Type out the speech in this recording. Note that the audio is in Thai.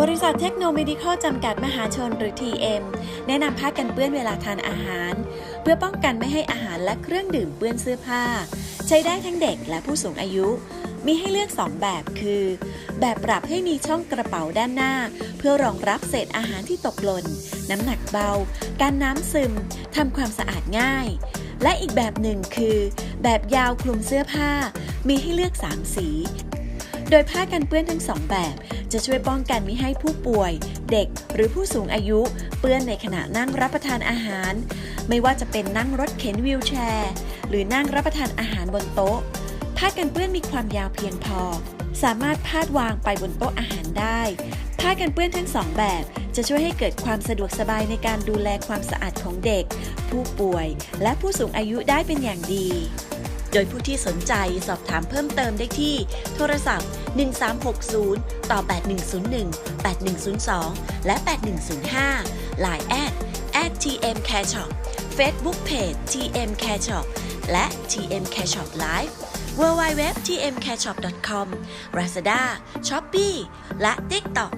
บริษัทเทคโนโลยีจำกัดมหาชนหรือ TM แนะนำผ้ากันเปื้อนเวลาทานอาหาร เพื่อป้องกันไม่ให้อาหารและเครื่องดื่มเปื้อนเสื้อผ้า ใช้ได้ทั้งเด็กและผู้สูงอายุ มีให้เลือก 2 แบบคือ แบบปรับให้มีช่องกระเป๋าด้านหน้า เพื่อรองรับเศษอาหารที่ตกหล่น น้ำหนักเบา การน้ำซึมทำความสะอาดง่าย และอีกแบบหนึ่งคือ แบบยาวคลุมเสื้อผ้า มีให้เลือก 3 สี โดยผ้ากันเปื้อนทั้งสองแบบ จะช่วยป้องกันไม่ให้ผู้ป่วย เด็กหรือผู้สูงอายุ เปื้อนในขณะนั่งรับประทานอาหาร ไม่ว่าจะเป็นนั่งรถเข็นวีลแชร์ หรือนั่งรับประทานอาหารบนโต๊ะ ผ้ากันเปื้อนมีความยาวเพียงพอ สามารถพาดวางไปบนโต๊ะอาหารได้ ผ้ากันเปื้อนทั้งสองแบบจะช่วยให้เกิดความสะดวกสบายในการดูแลความสะอาดของเด็ก ผู้ป่วย และผู้สูงอายุได้เป็นอย่างดี โดยผู้ที่สนใจสอบถามเพิ่มเติมได้ที่โทรศัพท์ 1360 ต่อ 8101 8102 และ 8105 Line แอด at tm care shop Facebook Page tm care shop และ tm care shop live www tm care shop com Lazada Shopee และ TikTok